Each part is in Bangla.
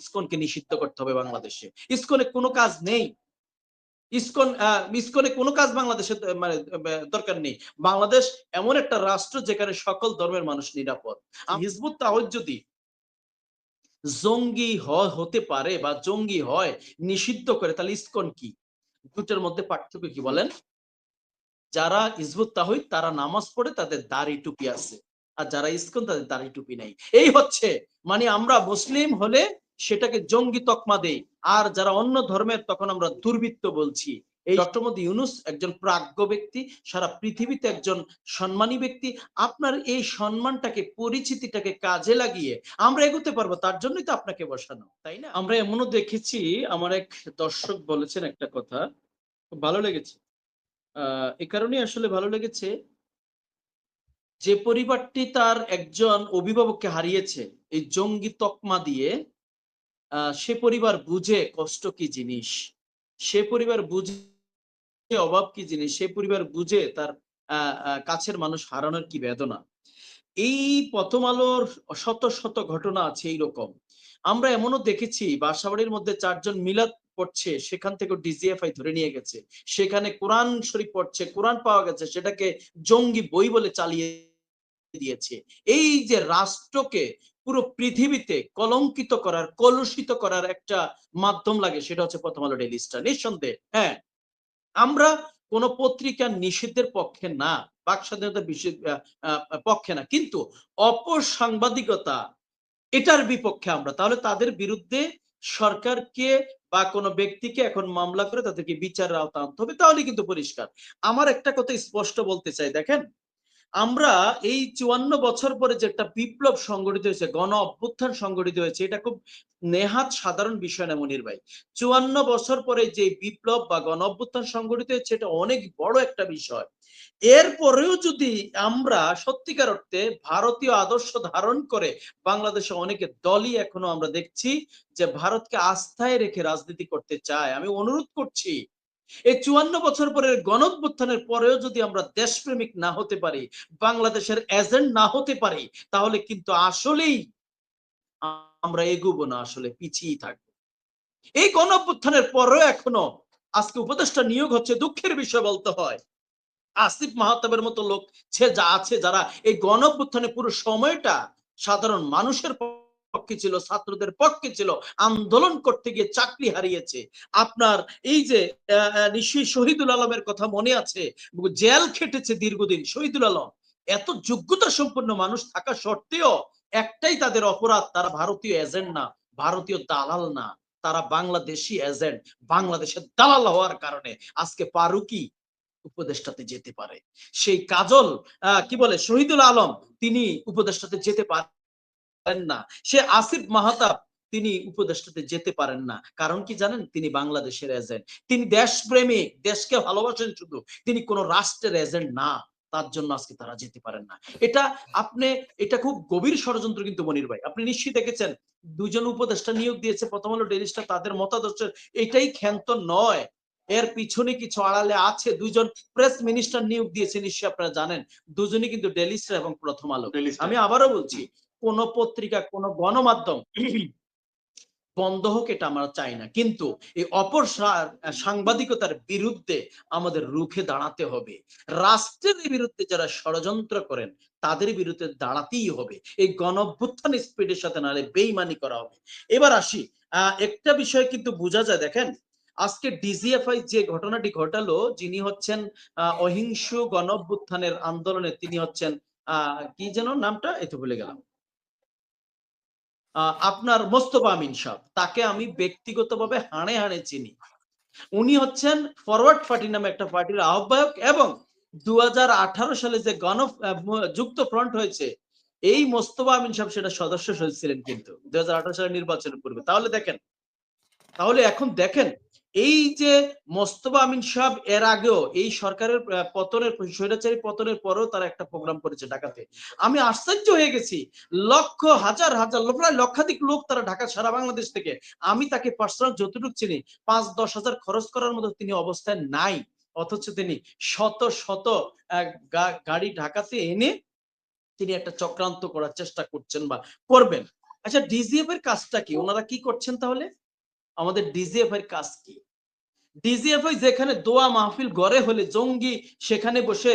ইসকনকে নিষিদ্ধ করতে হবে বাংলাদেশে। ইসকনে কোনো কাজ নেই। ইসকন ইসকনে কোনো কাজ বাংলাদেশে মানে দরকার নেই। বাংলাদেশ এমন একটা রাষ্ট্র যেখানে সকল ধর্মের মানুষ নিরাপদ। হিজবুত তাহজ যদি জঙ্গি হতে পারে বা জঙ্গি হয়, নিষিদ্ধ করে, তাহলে ইসকন কি? দুটোর মধ্যে পার্থক্য কি বলেন? যারা হিজবুত তাহিদ তারা নামাজ পড়ে, তাদের দাড়ি টুপি আছে। আর যারা ইসকন, তাদের দাড়ি টুপি নাই। এই হচ্ছে মানে আমরা মুসলিম হলে সেটাকে জঙ্গি তকমা দেই। আর যারা অন্য ধর্মের তখন আমরা দুর্বৃত্ত বলছি। এই ডক্টর মোদী ইউনুস একজন প্রাজ্ঞ ব্যক্তি সারা পৃথিবীতে একজন সম্মানী ব্যক্তি। আপনার এই সম্মানটাকে পরিচিতিটাকে কাজে লাগিয়ে আমরা এগোতে পারব তার জন্যই তো আপনাকে বসানো তাই না? আমরা এমনও দেখেছি আমার এক দর্শক বলেছেন একটা কথা খুব ভালো লেগেছে। আহ এ কারণে আসলে ভালো লেগেছে যে পরিবারটি তার একজন অভিভাবককে হারিয়েছে এই জঙ্গি তকমা দিয়ে সে পরিবার বুঝে কষ্ট কি জিনিস? সে পরিবার বুঝে অভাব কি জিনিস? সে পরিবার বুঝে তার কাছের মানুষ হারানোর কি বেদনা? এই প্রথম আলোর শত শত ঘটনা আছে এইরকম আমরা এমনও দেখেছি, বাসাবাড়ির মধ্যে চারজন মিলাদ পড়ছে, সেখান থেকে ডিজিএফআই ধরে নিয়ে গেছে। সেখানে কোরআন শরীফ পড়ছে, কোরআন পাওয়া গেছে, সেটাকে জঙ্গি বই বলে চালিয়ে দিয়েছে। এই যে রাষ্ট্রকে পুরো পৃথিবীতে কলঙ্কিত করার কলুষিত করার একটা মাধ্যম লাগে সেটা হচ্ছে প্রথম আলো ডেইলি স্টার নিঃসন্দেহে হ্যাঁ আমরা কোন পত্রিকার নিষিদ্ধের পক্ষে না বাক আহ, পক্ষে না কিন্তু অপসাংবাদিকতা এটার বিপক্ষে আমরা। তাহলে তাদের বিরুদ্ধে সরকারকে বা কোনো ব্যক্তিকে এখন মামলা করে তাদেরকে বিচারের আওতা আনতে হবে তাহলে কিন্তু পরিষ্কার। আমার একটা কথা স্পষ্ট বলতে চাই দেখেন আমরা এই চুয়ান্ন বছর পরে যে একটা বিপ্লব সংগঠিত হয়েছে, গণ অভ্যুত্থান সংগঠিত হয়েছে, এটা খুব নেহাত সাধারণ বিষয় না মনির ভাই। চুয়ান্ন বছর পরে যে বিপ্লব বা গণ অভ্যুত্থান সংগঠিত হয়েছে, এটা অনেক বড় একটা বিষয়। এরপরেও যদি আমরা সত্যিকার অর্থে ভারতীয় আদর্শ ধারণ করে বাংলাদেশে অনেকে দলই এখনও আমরা দেখছি যে ভারতকে আস্থায় রেখে রাজনীতি করতে চায়, আমি অনুরোধ করছি এই চুয়ান্ন বছর পরের গণঅভ্যুত্থানের পরেও যদি আমরা দেশপ্রেমিক না হতে পারি, বাংলাদেশের এজেন্ট না হতে পারি, তাহলে কিন্তু আসলেই আমরা এগুবো না, আসলে পিছিয়ে থাকব। এই গণঅভ্যুত্থানের পরেও এখনও আজকে উপদেষ্টা নিয়োগ হচ্ছে, দুঃখের বিষয় বলতে হয়। আসিফ মাহতাবের মতো লোক, সে যা আছে, যারা এই গণঅভ্যুত্থানে পুরো সময়টা সাধারণ মানুষের পক্ষে ছিল, ছাত্রদের পক্ষে ছিল, আন্দোলন করতে গিয়ে চাকরি হারিয়েছে। আপনার এই যে নিশ্চয়ই শহীদুল আলমের কথা মনে আছে, জেল খেটেছে দীর্ঘদিন শহীদুল আলম। এত যোগ্যতা সম্পন্ন মানুষ থাকা সত্ত্বেও একটাই তাদের অপরাধ, তারা ভারতীয় এজেন্ট না, ভারতীয় দালাল না, তারা বাংলাদেশি এজেন্ট। বাংলাদেশের দালাল হওয়ার কারণে আজকে পারুকি উপদেষ্টাতে যেতে পারে। সেই কাজল কি বলে, শহীদুল আলম, তিনি উপদেষ্টাতে যেতে পারেন না। সে আসিফ মাহাতাব তিনি উপদেষ্টাতে যেতে পারেন না। কারণ কি জানেন? তিনি বাংলাদেশের এজেন্ট তিনি দেশপ্রেমিক দেশকে ভালোবাসেন শুধু। তিনি কোন রাষ্ট্রের এজেন্ট না। তার জন্য আজকে তারা যেতে পারেন না। এটা আপনি এটা খুব গভীর ষড়যন্ত্র কিন্তু মনির ভাই। আপনি নিশ্চয়ই দেখেছেন দুজন উপদেষ্টা নিয়োগ দিয়েছে। প্রথম হলো ডেলিস্টা তাদের মতাদর্শের এটাই ক্ষান্ত নয়। এর পিছনে কিছু আড়ালে আছে। দুইজন প্রেস মিনিস্টার নিয়োগ দিয়েছে নিশ্চয়ই আপনারা জানেন। দুজনই কিন্তু ডেলিস্টার এবং প্রথম আলো। আমি আবারও বলছি কোন পত্রিকা, কোন গণমাধ্যম বন্ধ হোক এটা আমরা চাই না। কিন্তু এই অপর সাংবাদিকতার বিরুদ্ধে আমাদের রুখে দাঁড়াতে হবে। রাষ্ট্রের বিরুদ্ধে যারা ষড়যন্ত্র করেন, তাদের বিরুদ্ধে দাঁড়াতেই হবে। এই গণভ্যুত্থান স্পিডের সাথে নাহলে বেইমানি করা হবে। এবার আসি একটা বিষয় কিন্তু বোঝা যায়। দেখেন, আজকে ডিজিএফআই যে ঘটনাটি ঘটালো, যিনি হচ্ছেন অহিংস গণভ্যুত্থানের আন্দোলনে তিনি হচ্ছেন কি যেন নামটা? এতে ভুলে গেলাম। আপনার মোস্তফা আমিন সাহেব, তাকে আমি ব্যক্তিগতভাবে হাড়ে হাড়ে চিনি। উনি হচ্ছেন ফরওয়ার্ড পার্টি নামে একটা পার্টির আহ্বায়ক এবং দু হাজার আঠারো সালে যে গণ যুক্ত ফ্রন্ট হয়েছে, এই মোস্তফা আমিন সাহেব সেটা সদস্য ছিলেন কিন্তু দু সালের নির্বাচনের পূর্বে। তাহলে দেখেন, তাহলে এখন দেখেন এই যে মোস্তফা আমিন সাহেব এর আগেও এই সরকারের পতনের, স্বৈরাচারী পতনের পরেও তারা একটা প্রোগ্রাম করেছে ঢাকাতে। আমি আশ্চর্য হয়ে গেছি। লক্ষ, হাজার হাজার প্রায় লক্ষাধিক লোক তারা ঢাকা, সারা বাংলাদেশ থেকে। আমি তাকে পার্সোনাল যতটুকু চিনি, পাঁচ, দশ হাজার খরচ করার মতো তিনি অবস্থায় নাই। অথচ তিনি শত শত গাড়ি ঢাকাতে এনে তিনি একটা চক্রান্ত করার চেষ্টা করছেন বা করবেন। আচ্ছা ডিজিএফ এর কাজটা কি? ওনারা কি করছেন তাহলে? আমাদের ডিজিএফ এর কাজ কি? ডিজিএফ যেখানে দোয়া মাহফিল গড়ে হলে জঙ্গি সেখানে বসে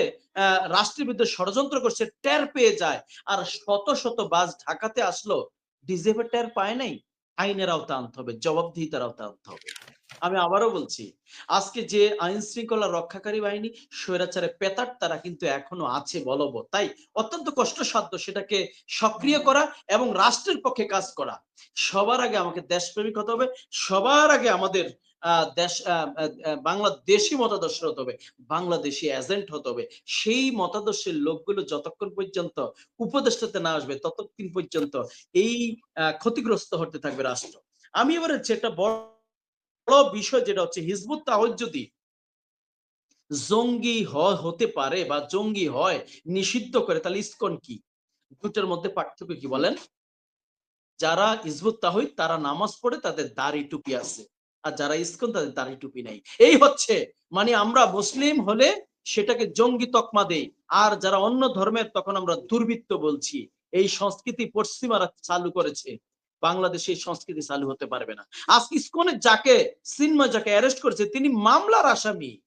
রাষ্ট্রের বিরুদ্ধে ষড়যন্ত্র করছে, টের পেয়ে যায়। আর শত শত বাস ঢাকাতে আসলো ডিজিএফ টের পায় নাই? আইনের আওতা আনতে হবে, জবাবদিহিতার আওতা আনতে হবে। আমি আবারও বলছি, আজকে যে আইন শৃঙ্খলা রক্ষাকারী বাহিনী স্বৈরাচারে পেতার তারা কিন্তু এখনও আছে বলব তাই অত্যন্ত কষ্টসাধ্য সেটাকে সক্রিয় করা এবং রাষ্ট্রের পক্ষে কাজ করা। সবার আগে আমাকে দেশপ্রেমিক হতে হবে, সবার আগে আমাদের দেশ বাংলাদেশি মতাদর্শ হতে হবে, বাংলাদেশি এজেন্ট হতে হবে। সেই মতাদর্শের লোকগুলো যতক্ষণ পর্যন্ত উপদেষ্টাতে না আসবে, ততক্ষণ পর্যন্ত এই ক্ষতিগ্রস্ত হতে থাকবে রাষ্ট্র। আমি এবারে যেটা বড় বিষয় যেটা হচ্ছে হিজবুত তাহজ যদি জঙ্গি হ- হতে পারে বা জঙ্গি হয়, নিষিদ্ধ করে, তাহলে ইস্কন কি? দুটার মধ্যে পার্থক্য কি বলেন? যারা ইজবুত তাহিদ তারা নামাজ পড়ে, তাদের দাড়ি টুপি আছে। আর যারা ইসকন তাদের দাড়ি টুপি নাই। এই হচ্ছে মানে আমরা মুসলিম হলে সেটাকে জঙ্গি তকমা দেই। আর যারা অন্য ধর্মের তখন আমরা দুর্বৃত্ত বলছি। এই সংস্কৃতি পশ্চিমারা চালু করেছে। বাংলাদেশে এই সংস্কৃতি চালু হতে পারবে না। আজ ইসকনের যাকে সিনময় যাকে অ্যারেস্ট করেছে তিনি মামলার আসামি।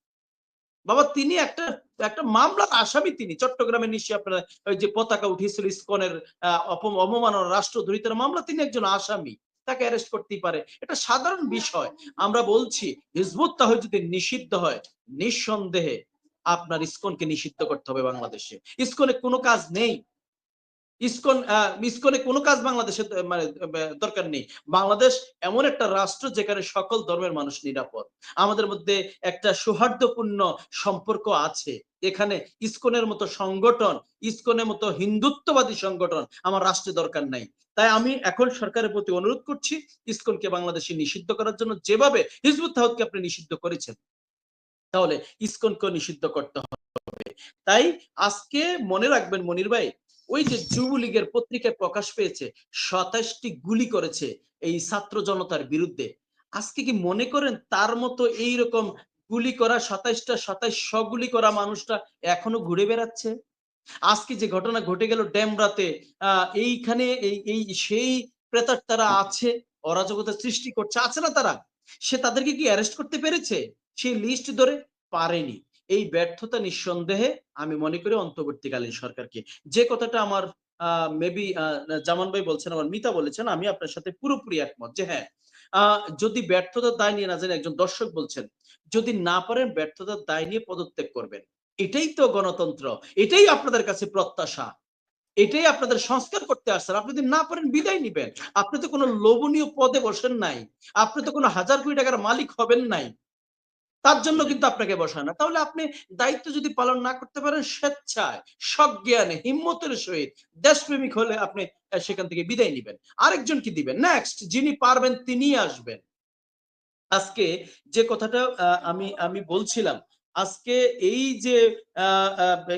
বাবা তিনি একটা একটা মামলার আসামি তিনি। চট্টগ্রামের নিশ্চয়ই আপনারা ওই যে পতাকা উঠিয়েছিল ইস্কনের আহ, অপম- অবমাননা রাষ্ট্রদ্রোহিতার মামলা তিনি একজন আসামি। তাকে অ্যারেস্ট করতেই পারে। এটা সাধারণ বিষয়। আমরা বলছি, হিজবুত তাহলে যদি নিষিদ্ধ হয়, নিঃসন্দেহে আপনার ইস্কনকে নিষিদ্ধ করতে হবে বাংলাদেশে। ইস্কনে কোনো কাজ নেই। ইসকন ইসকনে কোনো কাজ বাংলাদেশে মানে দরকার নেই। বাংলাদেশ এমন একটা রাষ্ট্র যেখানে সকল ধর্মের মানুষ নিরাপদ। আমাদের মধ্যে একটা সৌহার্দ্যপূর্ণ সম্পর্ক আছে। এখানে ইসকনের মতো সংগঠন, ইসকনের মতো হিন্দুত্ববাদী সংগঠন আমার রাষ্ট্রে দরকার নাই। তাই আমি এখন সরকারের প্রতি অনুরোধ করছি ইসকনকে বাংলাদেশে নিষিদ্ধ করার জন্য যেভাবে হিজবুত তাহদকে আপনি নিষিদ্ধ করেছেন, তাহলে ইসকনকে নিষিদ্ধ করতে হবে। তাই আজকে মনে রাখবেন মনির ভাই ওই যে যুবলীগের পত্রিকায় প্রকাশ পেয়েছে, সাতাশটি গুলি করেছে এই ছাত্র জনতার বিরুদ্ধে। আজকে কি মনে করেন তার মতো এই রকম গুলি করা সাতাইশটা সাতাইশ গুলি করা মানুষটা এখনও ঘুরে বেড়াচ্ছে? আজকে যে ঘটনা ঘটে গেল ড্যামরাতে আহ এইখানে এই এই সেই প্রেতার তারা আছে, অরাজকতা সৃষ্টি করছে, আছে না তারা? সে তাদেরকে কি অ্যারেস্ট করতে পেরেছে? সেই লিস্ট ধরে পারেনি। এই ব্যর্থতা নিঃসন্দেহে আমি মনে করি অন্তর্বর্তীকালীন সরকারকে। যে কথাটা আমার মেবি জামান ভাই বলছেন, আমার মিতা বলেছেন, আমি আপনার সাথে পুরোপুরি একমত যে হ্যাঁ যদি ব্যর্থতার দায় নিয়ে না জানেন, একজন দর্শক বলছেন, যদি না পারেন ব্যর্থতার দায় নিয়ে পদত্যাগ করবেন। এটাই তো গণতন্ত্র, এটাই আপনাদের কাছে প্রত্যাশা, এটাই আপনাদের সংস্কার করতে আসছেন। আপনি যদি না পারেন বিদায় নিবেন। আপনি তো কোনো লোভনীয় পদে বসেন নাই, আপনি তো কোনো হাজার কোটি টাকার মালিক হবেন নাই। তার জন্য কিন্তু আপনাকে বসায় না। তাহলে আপনি দায়িত্ব যদি পালন না করতে পারেন, স্বেচ্ছায়, সজ্ঞানে, হিম্মতের সহিত দেশপ্রেমিক হলে আপনি সেখান থেকে বিদায় নিবেন। আরেকজন কি দিবেন? নেক্সট যিনি পারবেন তিনি আসবেন। আজকে যে কথাটা আমি আমি বলছিলাম, আজকে এই যে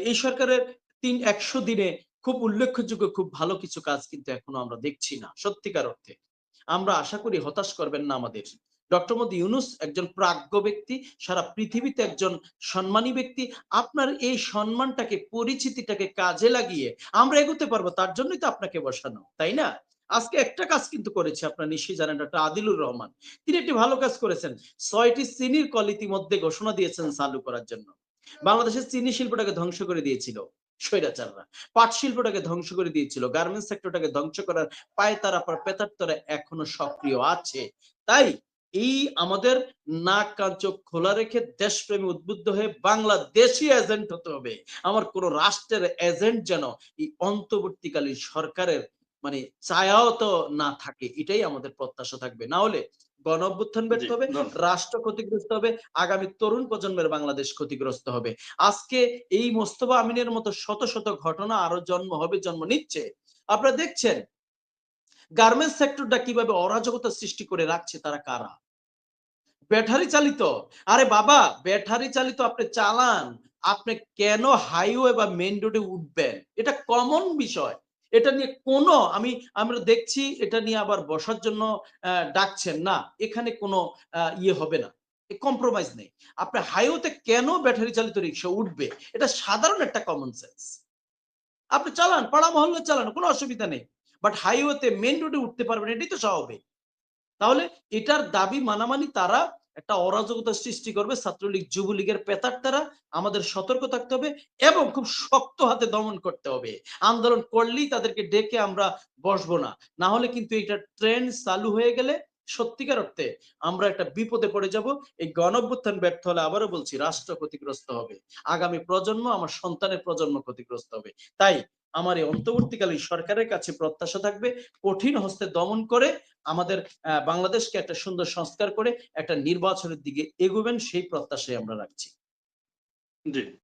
এই সরকারের তিন, একশো দিনে খুব উল্লেখযোগ্য, খুব ভালো কিছু কাজ কিন্তু এখনও আমরা দেখছি না, সত্যিকার অর্থে। আমরা আশা করি হতাশ করবেন না আমাদের। ডক্টর মোদী ইউনুস একজন প্রাজ্ঞ ব্যক্তি, সারা পৃথিবীতে একজন সম্মানী ব্যক্তি। আপনার এই সম্মানটাকে, পরিচিতিটাকে কাজে লাগিয়ে আমরা এগোতে পারব, তার জন্যই তো আপনাকে বসানো, তাই না? আজকে একটা কাজ কিন্তু করেছে আপনার নিশ্চয়ই জানেন, ডক্টর আদিলুর রহমান। তিনি একটি ভালো কাজ করেছেন, ছয়টি চিনির কল ইতিমধ্যে ঘোষণা দিয়েছেন চালু করার জন্য। বাংলাদেশের চিনি শিল্পটাকে ধ্বংস করে দিয়েছিল স্বৈরাচাররা। পাট শিল্পটাকে ধ্বংস করে দিয়েছিল, গার্মেন্টস সেক্টরটাকে ধ্বংস করার পায়ে তারা পেতার তরে এখনও সক্রিয় আছে। তাই এই আমাদের নাক কান চোখ খোলা রেখে দেশপ্রেমী উদ্বুদ্ধ হয়ে বাংলাদেশি এজেন্ট হতে হবে। আমার কোন রাষ্ট্রের এজেন্ট যেন এই অন্তর্বর্তীকালীন সরকারের মানে ছায়াও তো না থাকে এটাই আমাদের প্রত্যাশা থাকবে। না হলে গণ অভ্যুত্থান ব্যর্থ হবে রাষ্ট্র ক্ষতিগ্রস্ত হবে আগামী তরুণ প্রজন্মের বাংলাদেশ ক্ষতিগ্রস্ত হবে। আজকে এই মোস্তফা আমিনের মতো শত শত ঘটনা আরও জন্ম হবে জন্ম নিচ্ছে। আপনারা দেখছেন গার্মেন্টস সেক্টরটা কীভাবে অরাজকতা সৃষ্টি করে রাখছে, তারা কারা? ব্যাটারি চালিত? আরে বাবা, ব্যাটারি চালিত আপনি চালান, আপনি কেন হাইওয়ে বা মেইন রোডে উঠবেন? এটা কমন বিষয়। এটা নিয়ে কোনো, আমি, আমরা দেখছি এটা নিয়ে আবার বসার জন্য ডাকছেন না। এখানে কোনো ইয়ে হবে না। কম্প্রোমাইজ নেই। আপনি হাইওয়েতে কেন ব্যাটারি চালিত রিক্সা উঠবে? এটা সাধারণ একটা কমন সেন্স আপনি চালান, পাড়া মহল্লা চালান, কোনো অসুবিধা নেই। বাট হাইওয়েতে মেন রোডে উঠতে পারবে এটাই তো স্বাভাবিক। তাহলে এটার দাবি, মানামানি তারা একটা অরাজকতা সৃষ্টি করবে, ছাত্রলীগ, যুবলীগের পেতার তারা আমাদের সতর্ক থাকতে হবে এবং খুব শক্ত হাতে দমন করতে হবে। আন্দোলন করলেই তাদেরকে ডেকে আমরা বসবো না। না হলে কিন্তু এটা ট্রেন চালু হয়ে গেলে সত্যিকার অর্থে আমরা একটা বিপদে পড়ে যাব। এই গণঅভ্যুত্থান ব্যর্থ হলে আবারও বলছি, রাষ্ট্র ক্ষতিগ্রস্ত হবে। আগামী প্রজন্ম আমার সন্তানের প্রজন্ম ক্ষতিগ্রস্ত হবে। তাই আমার এই অন্তর্বর্তীকালীন সরকারের কাছে প্রত্যাশা থাকবে, কঠিন হস্তে দমন করে আমাদের বাংলাদেশকে একটা সুন্দর সংস্কার করে একটা নির্বাচনের দিকে এগোবেন, সেই প্রত্যাশাই আমরা রাখছি। জি।